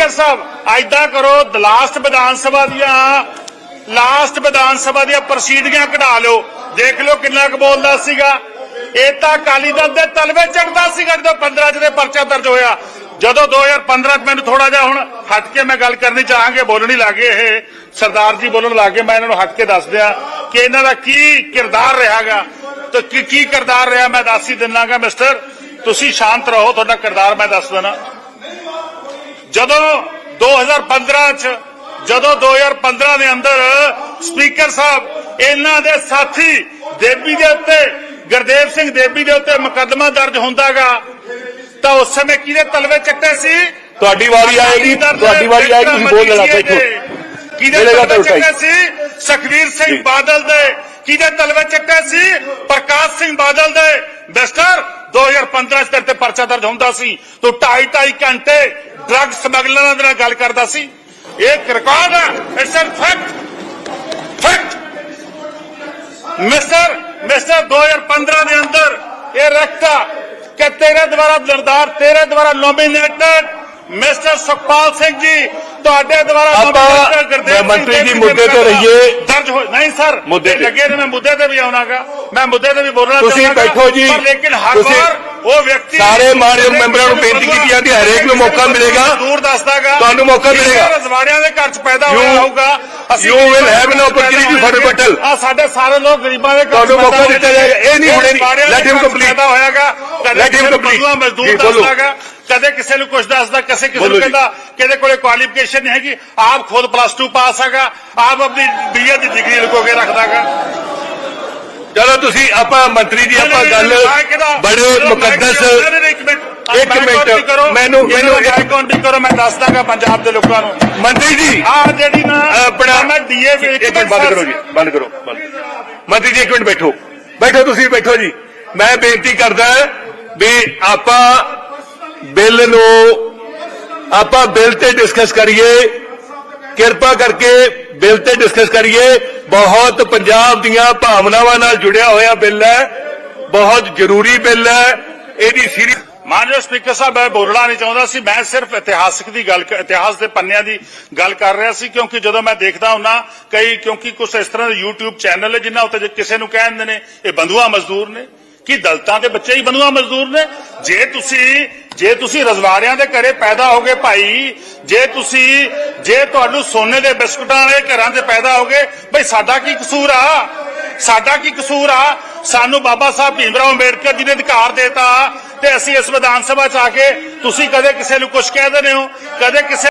Speaker ਸਾਹਿਬ ਐਦਾਂ ਕਰੋ last Vidhan Sabha ਦੀਆਂ, ਲਾਸਟ ਵਿਧਾਨ ਸਭਾ ਦੀਆਂ ਪ੍ਰਸੀਡਿੰਗਾਂ ਕਢਾ ਲਓ। ਦੇਖ ਲਓ ਕਿੰਨਾ ਕੁ ਬੋਲਦਾ ਸੀਗਾ। ਇਹ ਤਾਂ ਅਕਾਲੀ ਦਲ ਦੇ ਤਲਵੇ ਚੜਦਾ ਸੀਗਾ ਜਦੋਂ 15 ਚ ਦੇ ਪਰਚਾ ਦਰਜ ਹੋਇਆ। ਜਦੋਂ 2015 ਚ ਮੈਨੂੰ ਥੋੜਾ ਜਿਹਾ ਹੁਣ ਹਟ ਕੇ ਮੈਂ ਗੱਲ ਕਰਨੀ ਚਾਹਾਂਗੇ, ਬੋਲਣੀ ਲੱਗੇ ਇਹ। ਸਰਦਾਰ ਜੀ ਬੋਲਣ ਲੱਗੇ ਮੈਂ ਇਹਨਾਂ ਨੂੰ ਹਟ ਕੇ ਦੱਸ ਦਿਆਂ ਕਿ ਇਹਨਾਂ ਦਾ ਕੀ ਕਿਰਦਾਰ ਰਿਹਾਗਾ। ਤੇ ਕੀ ਕੀ ਕਿਰਦਾਰ ਰਿਹਾ, ਮੈਂ ਦੱਸ ਹੀ ਦਿੰਨਾਗਾ, ਮਿਸਟਰ। ਤੁਸੀਂ ਸ਼ਾਂਤ ਰਹੋ, ਤੁਹਾਡਾ ਕਿਰਦਾਰ ਮੈਂ ਦੱਸ ਦੇਣਾ ਜਦੋਂ 2015 ਚ ਜਦੋਂ 2015 ਦੇ ਅੰਦਰ ਸਪੀਕਰ ਸਾਹਿਬ ਇਹਨਾਂ ਦੇ ਸਾਥੀ ਦੇਬੀ ਦੇ ਉੱਤੇ ਗੁਰਦੇਵ ਸਿੰਘ ਦੇਬੀ ਦੇ ਉੱਤੇ ਮੁਕੱਦਮਾ ਦਰਜ ਹੁੰਦਾਗਾ ਤਾਂ ਉਸ ਸਮੇਂ ਕਿਹਦੇ ਤਲਵੇ ਚੱਟੇ ਸੀ? ਤੁਹਾਡੀ ਵਾਰੀ ਆਏਗੀ ਤੁਹਾਡੀ ਵਾਰੀ ਆਏਗੀ ਤੁਸੀਂ ਬੋਲ ਲੈਣਾ ਬੈਠੋ। ਕਿਹਦੇ ਤਲਵੇ। ਚੱਟੇ ਸੀ? ਸੁਖਵੀਰ ਸਿੰਘ। ਬਾਦਲ ਦੇ। ਕਿਹਦੇ ਤਲਵੇ ਚੱਟੇ ਸੀ? ਪ੍ਰਕਾਸ਼ ਸਿੰਘ ਬਾਦਲ ਦੇ। ਮਿਸਟਰ 2015 ਚ ਤੇ ਪਰਚਾ ਦਰਜ ਹੁੰਦਾ ਸੀ ਤੂੰ ਢਾਈ ਢਾਈ ਘੰਟੇ ਡਰੱਗ ਸਮਗਲਰਾਂ ਦੇ ਨਾਲ ਗੱਲ ਕਰਦਾ ਸੀ ਇਹ ਇੱਕ ਰਿਕਾਰਡ ਹੈ ਇਟਸ ਐ ਫੈਕਟ ਫੈਕਟ ਮਿਸਟਰ ਮਿਸਟਰ 2015 ਦੇ ਅੰਦਰ ਇਹ ਰਖਤਾ ਕਿ ਤੇਰੇ ਦੁਆਰਾ ਲੜਦਾਰ ਤੇਰੇ ਦੁਆਰਾ ਨੋਮੀਨੇਟਡ ਮਿਸਟਰ ਸੁਖਪਾਲ ਸਿੰਘ ਜੀ ਤੁਹਾਡੇ ਦੁਆਰਾ ਆਪਾਂ nominated ਗੁਰਦੇਵ ਸਿੰਘ ਮੰਤਰੀ ਜੀ ਦੇਵੀ ਮੁੱਦੇ ਤੇ ਦਾ ਰਹੀਏ। ਦਰਜ ਹੋ ਨਹੀਂ ਸਰ ਮੁੱਦੇ ਜੇ ਤੇ। ਲੱਗੇ ਨੇ ਮੈਂ ਮੁੱਦੇ ਤੇ ਵੀ ਆਉਣਾਗਾ ਮੈਂ ਮੁੱਦੇ ਤੇ ਵੀ ਬੋਲਣਾ ਤੁਸੀਂ ਚਾਹਾਂਗਾ। ਬੈਠੋ ਜੀ। ਪਰ ਲੇਕਿਨ ਹਰ ਤੁਸੀਂ ਵਾਰ ਉਹ ਵਿਅਕਤੀ ਸਾਰੇ ਮਾਨਯੋਗ ਮੈਂਬਰਾਂ ਨੂੰ ਬੇਨਤੀ ਕੀਤੀ ਜਾਂਦੀ ਹੈ, ਹਰੇਕ ਨੂੰ ਮੌਕਾ ਮਿਲੇਗਾ। ਦੂਰ ਦੱਸਦਾਗਾ ਤੁਹਾਨੂੰ ਮੌਕਾ ਮਿਲੇਗਾ। ਰਜਵਾੜਿਆਂ ਦੇ ਘਰ ਚ ਪੈਦਾ ਹੋਇਆ ਹੋਊਗਾ you will have an opportunity for rebuttal. ਆ ਸਾਡੇ ਸਾਰੇ ਲੋਕ ਗਰੀਬਾਂ ਦੇ ਘਰ ਤੁਹਾਨੂੰ ਮੌਕਾ ਦਿੱਤਾ। ਜਾਏਗਾ। ਇਹ ਨਹੀਂ ਹੁਣੇ ਨਹੀਂ। ਘਰ ਚ complete. ਪੈਦਾ ਹੋਇਆਗਾ ਕਿਸੇ ਨੂੰ complete. ਮਜ਼ਦੂਰ। ਦੱਸਦਾਗਾ ਕਦੇ ਕਿਸੇ ਨੂੰ ਕੁਝ ਦੱਸਦਾ ਕਿਸੇ ਕਿਸੇ ਨੂੰ। ਕਹਿੰਦਾ ਕਿਹਦੇ ਕੋਲੇ ਕੁਆਲੀਫਿਕੇਸ਼ਨ ਨਹੀਂ ਹੈਗੀ ਆਪ ਖੁਦ ਪਲੱਸ 2 ਪਾਸ ਹੈਗਾ ਆਪ ਆਪਣੀ ਬੀਏ ਦੀ ਡਿਗਰੀ ਲੁਕੋ ਕੇ ਰੱਖਦਾਗਾ ਚਲੋ ਤੁਸੀਂ ਆਪਾਂ ਮੰਤਰੀ ਜੀ ਆਪਾਂ ਗੱਲ ਬੜੇ ਮੁਕੱਦਸ ਇੱਕ ਮਿੰਟ ਮੈਨੂੰ- ਮੈਨੂੰ ਵੀ ਕਰੋ ਮੈਂ ਦੱਸ ਦਾਂਗਾ ਪੰਜਾਬ ਦੇ ਲੋਕਾਂ ਨੂੰ। ਮੰਤਰੀ ਜੀ ਆ ਜਿਹੜੀ ਨਾ ਆਪਣਾ ਮੈਂ ਡੀਏ ਇੱਕ ਮਿੰਟ ਬੰਦ ਕਰੋ ਜੀ ਬੰਦ ਕਰੋ। ਮੰਤਰੀ ਜੀ ਇੱਕ ਮਿੰਟ ਬੈਠੋ। ਬੈਠੋ ਤੁਸੀਂ ਬੈਠੋ ਜੀ। ਮੈਂ ਬੇਨਤੀ ਕਰਦਾ ਵੀ ਆਪਾਂ ਬਿੱਲ ਨੂੰ ਆਪਾਂ ਬਿੱਲ ਤੇ ਡਿਸਕਸ ਕਰੀਏ। ਕਿਰਪਾ ਕਰਕੇ ਬਿੱਲ ਤੇ ਡਿਸਕਸ ਕਰੀਏ। ਬਹੁਤ ਪੰਜਾਬ ਦੀਆਂ ਭਾਵਨਾਵਾਂ ਨਾਲ ਜੁੜਿਆ ਹੋਇਆ ਬਿੱਲ ਹੈ। ਬਹੁਤ ਜ਼ਰੂਰੀ ਬਿੱਲ ਹੈ। ਇਹਦੀ ਸੀਰੀ ਮਾਨਯੋਗ ਸਪੀਕਰ ਸਾਹਿਬ, ਮੈਂ ਬੋਲਣਾ ਨਹੀਂ ਚਾਹੁੰਦਾ ਸੀ। ਮੈਂ ਸਿਰਫ ਇਤਿਹਾਸਕ ਦੀ ਗੱਲ ਇਤਿਹਾਸ ਦੇ ਪੰਨਿਆਂ ਦੀ ਗੱਲ ਕਰ ਰਿਹਾ ਸੀ, ਕਿਉਂਕਿ ਜਦੋਂ ਮੈਂ ਦੇਖਦਾ ਹੁੰਨਾ, ਕਈ ਕਿਉਂਕਿ ਕੁਝ ਇਸ ਤਰ੍ਹਾਂ ਦੇ YouTube ਚੈਨਲ ਹੈ ਜਿਨ੍ਹਾਂ ਉੱਤੇ ਕਿਸੇ ਨੂੰ ਕਹਿ ਦਿੰਦੇ ਨੇ, ਇਹ ਬੰਧੂਆ ਮਜ਼ਦੂਰ ਨੇ। ਕੀ ਦਲਤਾਂ ਦੇ ਬੱਚੇ ਹੀ ਬੰਧੂਆ ਮਜ਼ਦੂਰ ਨੇ? ਜੇ ਤੁਸੀਂ ਜੇ ਤੁਸੀਂ ਰਜਵਾੜਿਆਂ ਦੇ ਘਰੇ ਪੈਦਾ ਹੋਗੇ ਭਾਈ, ਜੇ ਤੁਸੀਂ, ਜੇ ਤੁਹਾਨੂੰ ਸੋਨੇ ਦੇ ਬਿਸਕੁਟਾਂ ਵਾਲੇ ਘਰਾਂ 'ਚ ਪੈਦਾ ਹੋਗੇ ਬਈ ਸਾਡਾ ਕੀ ਕਸੂਰ ਆ? ਸਾਡਾ ਕੀ ਕਸੂਰ ਆ? ਸਾਨੂੰ ਬਾਬਾ ਸਾਹਿਬ ਭੀਮਰਾਓ ਅੰਬੇਡਕਰ ਜੀ ਨੇ ਅਧਿਕਾਰ ਦੇਤਾ ਤੇ ਅਸੀਂ ਇਸ ਵਿਧਾਨ ਸਭਾ ਚ ਆ ਕੇ ਤੁਸੀਂ ਕਦੇ ਕਿਸੇ ਨੂੰ ਕੁਝ ਕਹਿ ਦਿੰਦੇ ਹੋ? ਕਦੇ ਕਿਸੇ